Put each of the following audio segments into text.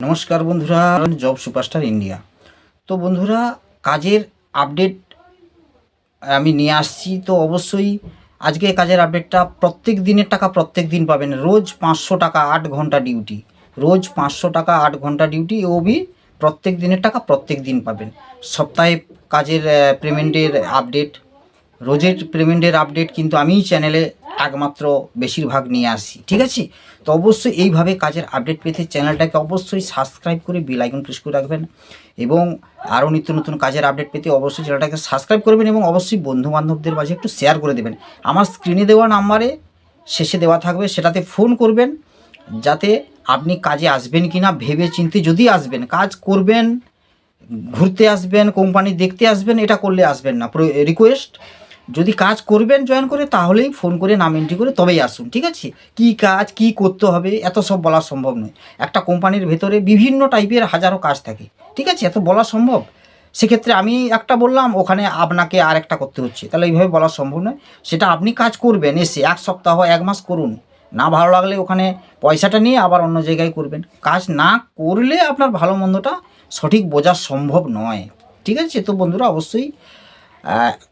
নমস্কার বন্ধুরা job superstar India. তো বন্ধুরা, কাজের আপডেট আমি নিয়ে আসছি। তো অবশ্যই আজকে কাজের আপডেটটা প্রত্যেক দিনের টাকা প্রত্যেক দিন পাবেন। রোজ পাঁচশো টাকা আট ঘণ্টা ডিউটি রোজ পাঁচশো টাকা আট ঘণ্টা ডিউটি ও ওবি প্রত্যেক দিনের টাকা প্রত্যেক দিন পাবেন। সপ্তাহে কাজের পেমেন্টের আপডেট রোজের পেমেন্টের আপডেট কিন্তু আমিই চ্যানেলে একমাত্র বেশিরভাগ নিয়ে আসি, ঠিক আছে? তো অবশ্যই এইভাবে কাজের আপডেট পেতে চ্যানেলটাকে অবশ্যই সাবস্ক্রাইব করে বেল আইকন প্রেস করে রাখবেন এবং আরও নিত্য নতুন কাজের আপডেট পেতে অবশ্যই চ্যানেলটাকে সাবস্ক্রাইব করবেন এবং অবশ্যই বন্ধু বান্ধবদের মাঝে একটু শেয়ার করে দেবেন। আমার স্ক্রিনে দেওয়া নাম্বারে শেষে দেওয়া থাকবে, সেটাতে ফোন করবেন যাতে আপনি কাজে আসবেন কি না ভেবে চিন্তে যদি আসবেন, কাজ করবেন, ঘুরতে আসবেন কোম্পানি দেখতে আসবেন, এটা করলে আসবেন না। রিকোয়েস্ট যদি কাজ করবেন জয়েন করে, তাহলেই ফোন করে, নাম এন্ট্রি করে তবেই আসুন, ঠিক আছে? কি কাজ, কি করতে হবে, এত সব বলা সম্ভব নয়। একটা কোম্পানির ভেতরে বিভিন্ন টাইপের হাজারো কাজ থাকে, ঠিক আছে? এত বলা সম্ভব? সেক্ষেত্রে আমি একটা বললাম, ওখানে আপনাকে আর একটা করতে হচ্ছে। তাহলে এইভাবে বলা সম্ভব নয়। সেটা আপনি কাজ করবেন, এসে এক সপ্তাহ, এক মাস করুন। না ভালো লাগলে ওখানে পয়সাটা নিয়ে আবার অন্য জায়গায় করবেন। কাজ না করলে আপনার ভালো মন্দটা সঠিক বোঝা সম্ভব নয়, ঠিক আছে? তো বন্ধুরা, অবশ্যই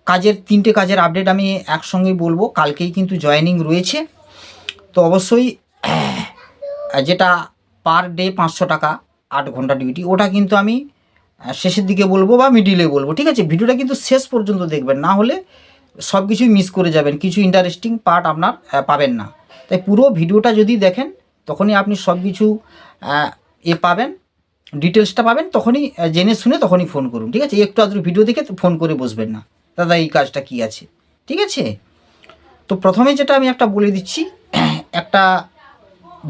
কাজের তিনটে কাজের আপডেট আমি একসঙ্গেই বলব। কালকেই কিন্তু জয়েনিং রয়েছে। তো অবশ্যই যেটা পার ডে পাঁচশো টাকা, আট ঘণ্টা ডিউটি ওটা কিন্তু আমি শেষের দিকে বলব বা মিডিলে বলব, ঠিক আছে? ভিডিওটা কিন্তু শেষ পর্যন্ত দেখবেন, না হলে সব কিছুই মিস করে যাবেন, কিছু ইন্টারেস্টিং পার্ট আপনার পাবেন না। তাই পুরো ভিডিওটা যদি দেখেন, তখনই আপনি সব কিছু এ পাবেন। ডিটেলসটা পাবেন, তখনই জেনে শুনে তখনই ফোন করুন, ঠিক আছে? একটু আধটু ভিডিও দেখে ফোন করে বসবেন না। দাদা, এই কাজটা কি আছে? ঠিক আছে? তো প্রথমে যেটা আমি একটা বলে দিচ্ছি, একটা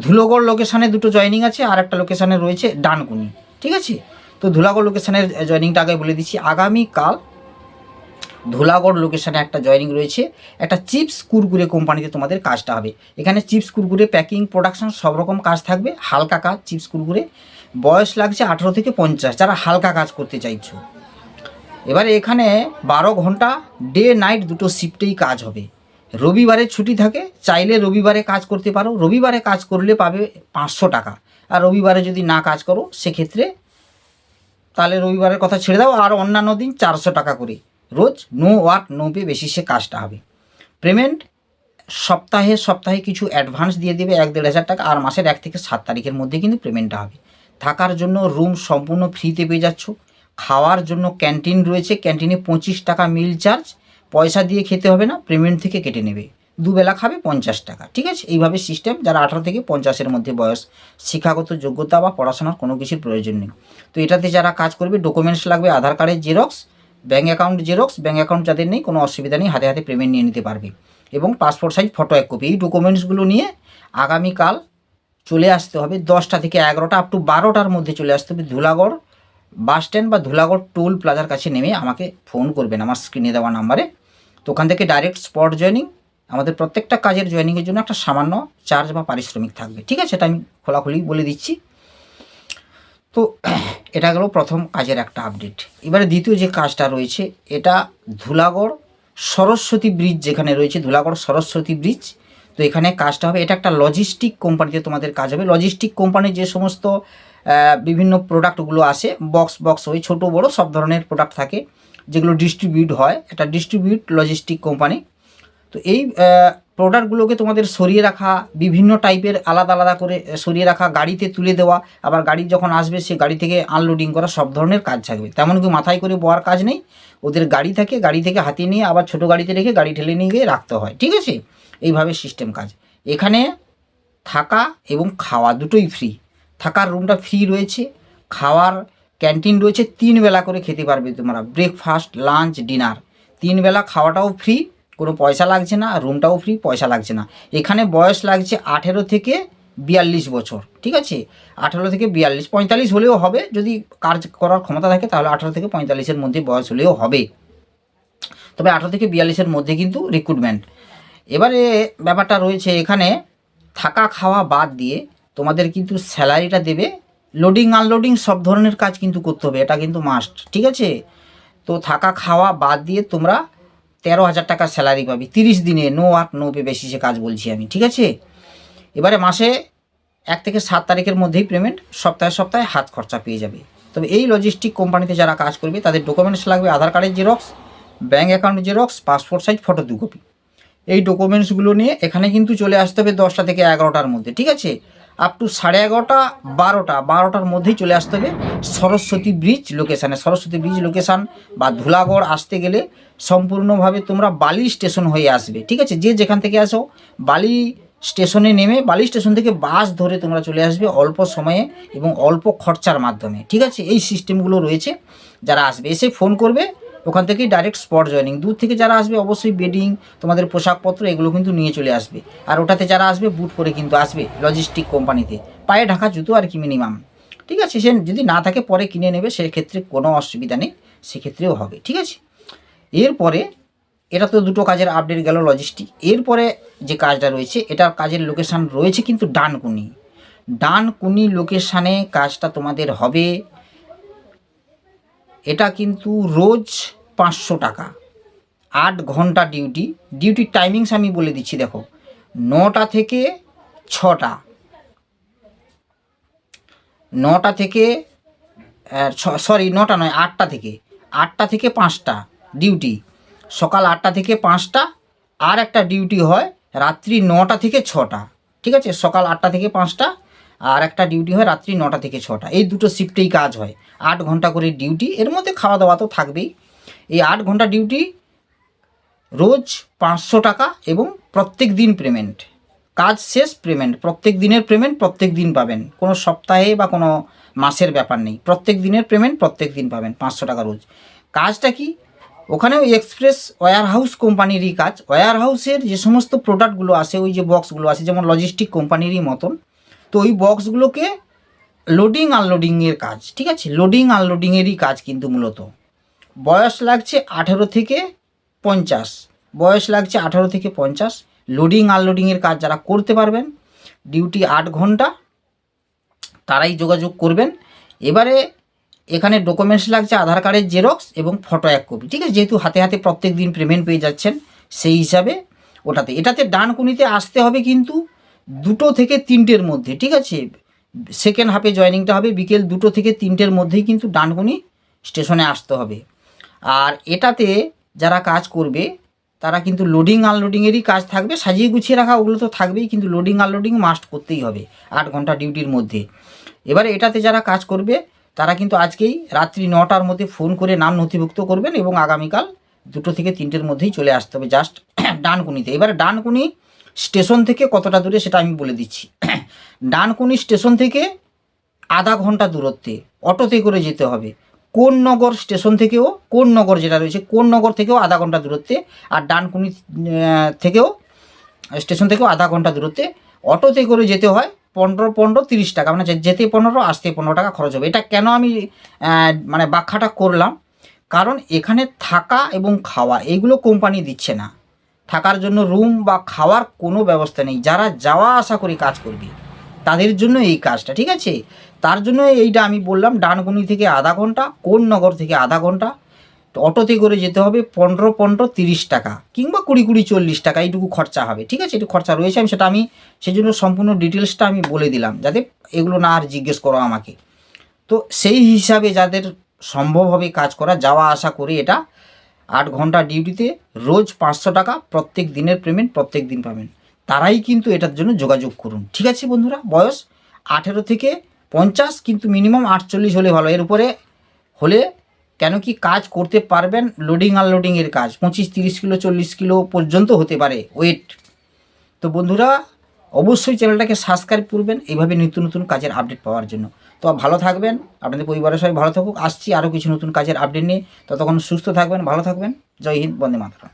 ধুলোগড় লোকেশানে দুটো জয়েনিং আছে, আর একটা লোকেশানে রয়েছে ডানকুনি, ঠিক আছে? তো ধুলাগড় লোকেশানের জয়েনিংটা আগে বলে দিচ্ছি। আগামীকাল ধুলাগড় লোকেশানে একটা জয়েনিং রয়েছে। একটা চিপস কুরকুরে কোম্পানিতে তোমাদের কাজটা হবে। এখানে চিপস কুরকুরে, প্যাকিং প্রোডাকশন সব রকম কাজ থাকবে। হালকা কাজ, চিপস কুরকুরে। বয়স লাগছে আঠেরো থেকে পঞ্চাশ, যারা হালকা কাজ করতে চাইছো। এবারে এখানে বারো ঘণ্টা, ডে নাইট দুটো শিফটেই কাজ হবে। রবিবারে ছুটি থাকে, চাইলে রবিবারে কাজ করতে পারো। রবিবারে কাজ করলে পাবে পাঁচশো টাকা। আর রবিবারে যদি না কাজ করো, সেক্ষেত্রে তাহলে রবিবারের কথা ছেড়ে দাও। আর অন্যান্য দিন চারশো টাকা করে। রোজ নো ওয়ার্ক, নো পে বেশি সে কাজটা হবে। পেমেন্ট সপ্তাহে সপ্তাহে কিছু অ্যাডভান্স দিয়ে দেবে এক দেড় হাজার টাকা। আর মাসের এক থেকে সাত তারিখের মধ্যে কিন্তু পেমেন্টটা হবে। থাকার জন্য রুম সম্পূর্ণ ফ্রিতে পেয়ে যাচ্ছ। খাওয়ার জন্য ক্যান্টিন রয়েছে ক্যান্টিনে পঁচিশ টাকা মিল চার্জ পয়সা দিয়ে খেতে হবে না পেমেন্ট থেকে কেটে নেবে। দুবেলা খাবে পঞ্চাশ টাকা, ঠিক আছে? এইভাবে সিস্টেম যারা আঠারো থেকে পঞ্চাশের মধ্যে বয়স, শিক্ষাগত যোগ্যতা বা পড়াশোনার কোনো কিছুর প্রয়োজন নেই। তো এটাতে যারা কাজ করবে ডকুমেন্টস লাগবে, আধার কার্ডের xerox bank account xerox bank account যাদের নেই, কোনো অসুবিধা নেই, হাতে হাতে পেমেন্ট নিয়ে নিতে পারবে। এবং পাসপোর্ট সাইজ ফটো এক কপি এই ডকুমেন্টসগুলো নিয়ে আগামীকাল চলে আসতে হবে দশটা থেকে এগারোটা আপ টু বারোটার মধ্যে চলে আসতে হবে ধুলাগড় বাস স্ট্যান্ড বা ধুলাগড় টোল প্লাজার কাছে নেমে আমাকে ফোন করবেন আমার স্ক্রিনে দেওয়া নাম্বারে তো ওখান থেকে ডাইরেক্ট স্পট জয়েনিং আমাদের প্রত্যেকটা কাজের জয়েনিংয়ের জন্য একটা সামান্য চার্জ বা পারিশ্রমিক থাকবে। ঠিক আছে? এটা আমি খোলাখুলি বলে দিচ্ছি। তো এটা গেল প্রথম কাজের একটা আপডেট এবারে দ্বিতীয় যে কাজটা রয়েছে, এটা ধুলাগড় সরস্বতী ব্রিজ যেখানে রয়েছে, ধুলাগড় সরস্বতী ব্রিজ তো এখানে কাজটা হবে। এটা একটা লজিস্টিক কোম্পানিতে তোমাদের কাজ হবে। লজিস্টিক কোম্পানির যে সমস্ত বিভিন্ন প্রোডাক্টগুলো আসে বক্স বক্স ওই ছোটো, বড়ো সব ধরনের প্রোডাক্ট থাকে, যেগুলো ডিস্ট্রিবিউট হয়। এটা ডিস্ট্রিবিউট লজিস্টিক কোম্পানি তো এই প্রোডাক্টগুলোকে তোমাদের সরিয়ে রাখা, বিভিন্ন টাইপের আলাদা আলাদা করে সরিয়ে রাখা, গাড়িতে তুলে দেওয়া, আবার গাড়ি যখন আসবে সে গাড়ি থেকে আনলোডিং করা সব ধরনের কাজ থাকবে। তেমন কি মাথায় করে বওয়ার কাজ নেই। ওদের গাড়ি থাকে, গাড়ি থেকে হাতিয়ে নিয়ে আবার ছোটো গাড়িতে রেখে গাড়ি ঠেলে নিয়ে গিয়ে রাখতে হয়, ঠিক আছে? এইভাবে সিস্টেম কাজ। এখানে থাকা এবং খাওয়া দুটোই ফ্রি থাকার রুমটা ফ্রি রয়েছে। খাওয়ার ক্যান্টিন রয়েছে। তিন বেলা করে খেতে পারবে তোমরা। ব্রেকফাস্ট লাঞ্চ ডিনার তিন বেলা খাওয়াটাও ফ্রি কোনো পয়সা লাগছে না রুমটাও ফ্রি পয়সা লাগছে না। এখানে বয়স লাগছে আঠেরো থেকে বিয়াল্লিশ বছর, ঠিক আছে? আঠেরো থেকে বিয়াল্লিশ, পঁয়তাল্লিশ হলেও হবে, যদি কাজ করার ক্ষমতা থাকে তাহলে আঠেরো থেকে পঁয়তাল্লিশের মধ্যে বয়স হলেও হবে। তবে আঠেরো থেকে বিয়াল্লিশের মধ্যে কিন্তু রিক্রুটমেন্ট এবারে ব্যাপারটা রয়েছে এখানে, থাকা খাওয়া বাদ দিয়ে তোমাদের কিন্তু স্যালারিটা দেবে লোডিং আনলোডিং সব ধরনের কাজ কিন্তু করতে হবে, এটা কিন্তু মাস্ট ঠিক আছে? তো থাকা খাওয়া বাদ দিয়ে তোমরা তেরো হাজার টাকা স্যালারি পাবি। তিরিশ দিনে নো ওয়ার্ক নো পে বেশি সে কাজ বলছি আমি, ঠিক আছে? এবারে মাসে এক থেকে সাত তারিখের মধ্যেই পেমেন্ট সপ্তাহে সপ্তাহে হাত খরচা পেয়ে যাবে। তবে এই লজিস্টিক কোম্পানিতে যারা কাজ করবে, তাদের ডকুমেন্টস লাগবে, আধার কার্ডের xerox bank account xerox passport size photo দু কপি এই ডকুমেন্টসগুলো নিয়ে এখানে কিন্তু চলে আসতে হবে দশটা থেকে এগারোটার মধ্যে, ঠিক আছে? আপ টু সাড়ে এগারোটা, বারোটা, বারোটার মধ্যেই চলে আসতে হবে সরস্বতী ব্রিজ লোকেশানে সরস্বতী ব্রিজ লোকেশান বা ধুলাগড় আসতে গেলে সম্পূর্ণভাবে তোমরা বালি স্টেশন হয়ে আসবে, ঠিক আছে? যে যেখান থেকে আসো, বালি স্টেশনে নেমে, বালি স্টেশন থেকে বাস ধরে তোমরা চলে আসবে অল্প সময়ে এবং অল্প খরচার মাধ্যমে, ঠিক আছে? এই সিস্টেমগুলো রয়েছে, যারা আসবে, এসে ফোন করবে ওখান থেকেই ডাইরেক্ট স্পট জয়নিং দূর থেকে যারা আসবে, অবশ্যই বেডিং তোমাদের পোশাকপত্র, এগুলো কিন্তু নিয়ে চলে আসবে। আর ওটাতে যারা আসবে বুট করে কিন্তু আসবে লজিস্টিক কোম্পানিতে পায়ে ঢাকা জুতো আর কি মিনিমাম ঠিক আছে, সে যদি না থাকে, পরে কিনে নেবে, সেক্ষেত্রে কোনো অসুবিধা নেই, সেক্ষেত্রেও হবে। ঠিক আছে? এরপরে, এটা তো দুটো কাজের আপডেট গেল লজিস্টিক এরপরে যে কাজটা রয়েছে এটার কাজের লোকেশান রয়েছে কিন্তু ডানকুনি। ডানকুনি লোকেশানে কাজটা তোমাদের হবে এটা কিন্তু রোজ পাঁচশো টাকা। আট ঘণ্টা ডিউটি ডিউটির টাইমিংস আমি বলে দিচ্ছি, দেখো। নটা থেকে ছটা। নটা থেকে সরি নটা নয়, আটটা থেকে। আটটা থেকে পাঁচটা ডিউটি সকাল আটটা থেকে পাঁচটা, আর একটা ডিউটি হয় রাত্রি নটা থেকে ছটা। ঠিক আছে? সকাল আটটা থেকে পাঁচটা আর একটা ডিউটি হয় রাত্রি নটা থেকে ছটা। এই দুটো শিফটেই কাজ হয়। আট ঘণ্টা করে ডিউটি এর মধ্যে খাওয়া দাওয়া তো থাকবেই। এই আট ঘণ্টা ডিউটি রোজ পাঁচশো টাকা এবং প্রত্যেক দিন পেমেন্ট কাজ শেষ পেমেন্ট প্রত্যেক দিনের পেমেন্ট প্রত্যেক দিন পাবেন। কোনো সপ্তাহে বা কোনো মাসের ব্যাপার নেই। প্রত্যেক দিনের পেমেন্ট প্রত্যেক দিন পাবেন পাঁচশো টাকা রোজ। কাজটা কি? ওখানেও এক্সপ্রেস ওয়্যার হাউস কোম্পানিরই কাজ। ওয়্যার হাউসের যে সমস্ত প্রোডাক্টগুলো আসে, ওই যে বক্সগুলো আসে, যেমন লজিস্টিক কোম্পানিরই মতন তো ওই বক্সগুলোকে লোডিং আনলোডিংয়ের কাজ, ঠিক আছে? লোডিং আনলোডিংয়েরই কাজ কিন্তু মূলত। বয়স লাগছে আঠেরো থেকে পঞ্চাশ। বয়স লাগছে আঠেরো থেকে পঞ্চাশ। লোডিং আনলোডিংয়ের কাজ যারা করতে পারবেন ডিউটি আট ঘণ্টা, তারাই যোগাযোগ করবেন। এবারে এখানে ডকুমেন্টস লাগছে আধার কার্ডের জেরক্স এবং ফটো এক কপি ঠিক আছে? যেহেতু হাতে হাতে প্রত্যেক দিন পেমেন্ট পেয়ে যাচ্ছেন, সেই হিসাবে ওটাতে। এটাতে ডানকুনিতে আসতে হবে কিন্তু দুটো থেকে তিনটের মধ্যে, ঠিক আছে? সেকেন্ড হাফে জয়নিংটা হবে, বিকেল দুটো থেকে তিনটের মধ্যেই কিন্তু ডানকুনি স্টেশনে আসতে হবে। আর এটাতে যারা কাজ করবে, তারা কিন্তু লোডিং আনলোডিংয়েরই কাজ থাকবে। সাজিয়ে গুছিয়ে রাখা ওগুলো তো থাকবেই, কিন্তু লোডিং আনলোডিং মাস্ট করতেই হবে আট ঘণ্টা ডিউটির মধ্যে। এবারে এটাতে যারা কাজ করবে, তারা কিন্তু আজকেই রাত্রি নটার মধ্যে ফোন করে নাম নথিভুক্ত করবেন এবং আগামীকাল দুটো থেকে তিনটের মধ্যেই চলে আসতে হবে জাস্ট ডানকুনিতে। এবারে ডানকুনি স্টেশন থেকে কতটা দূরে সেটা আমি বলে দিচ্ছি। ডানকুনি স্টেশন থেকে আধা ঘণ্টা দূরত্বে অটোতে করে যেতে হবে। কোন নগর স্টেশন থেকেও, কোন নগর যেটা রয়েছে, কোন নগর থেকেও আধা ঘণ্টা দূরত্বে আর ডানকুনি থেকেও, স্টেশন থেকেও আধা ঘণ্টা দূরত্বে অটোতে করে যেতে হয় পনেরো পনেরো, তিরিশ টাকা। মানে যেতে পনেরো আসতে পনেরো টাকা খরচ হবে। এটা কেন আমি মানে ব্যাখ্যাটা করলাম? কারণ এখানে থাকা এবং খাওয়া, এইগুলো কোম্পানি দিচ্ছে না। থাকার জন্য রুম বা খাওয়ার কোনো ব্যবস্থা নেই। যারা যাওয়া আসা করে কাজ করবে, তাদের জন্য এই কাজটা, ঠিক আছে? তার জন্য এইটা আমি বললাম ডানগুনি থেকে আধা ঘণ্টা, কোন নগর থেকে আধা ঘণ্টা, অটোতে করে যেতে হবে পনেরো পনেরো তিরিশ টাকা কিংবা কুড়ি কুড়ি চল্লিশ টাকা, এইটুকু খরচা হবে, ঠিক আছে? একটু খরচা রয়েছে, আমি সেটা আমি সেই জন্য সম্পূর্ণ ডিটেলসটা আমি বলে দিলাম, যাতে এগুলো না আর জিজ্ঞেস করো আমাকে। তো সেই হিসাবে যাদের সম্ভব হবে কাজ করা, যাওয়া আসা করে এটা আট ঘণ্টা ডিউটিতে রোজ পাঁচশো টাকা প্রত্যেক দিনের পেমেন্ট প্রত্যেক দিন পাবেন। তারাই কিন্তু এটার জন্য যোগাযোগ করুন। ঠিক আছে বন্ধুরা? বয়স আঠেরো থেকে পঞ্চাশ কিন্তু মিনিমাম আটচল্লিশ হলে ভালো। এর উপরে হলে কেন কি কাজ করতে পারবেন লোডিং আনলোডিংয়ের কাজ। পঁচিশ, তিরিশ কিলো, চল্লিশ কিলো পর্যন্ত হতে পারে। ওয়েট তো বন্ধুরা অবশ্যই চ্যানেলটাকে সাবস্ক্রাইব করবেন, এইভাবে নিত্য নতুন কাজের আপডেট পাওয়ার জন্য। তো ভালো থাকবেন, আপনাদের পরিবারের সবাই ভালো থাকুক, আসছি আরও কিছু নতুন কাজের আপডেট নিয়ে। ততক্ষণ সুস্থ থাকবেন, ভালো থাকবেন। জয় হিন্দ, বন্দে মাতরম।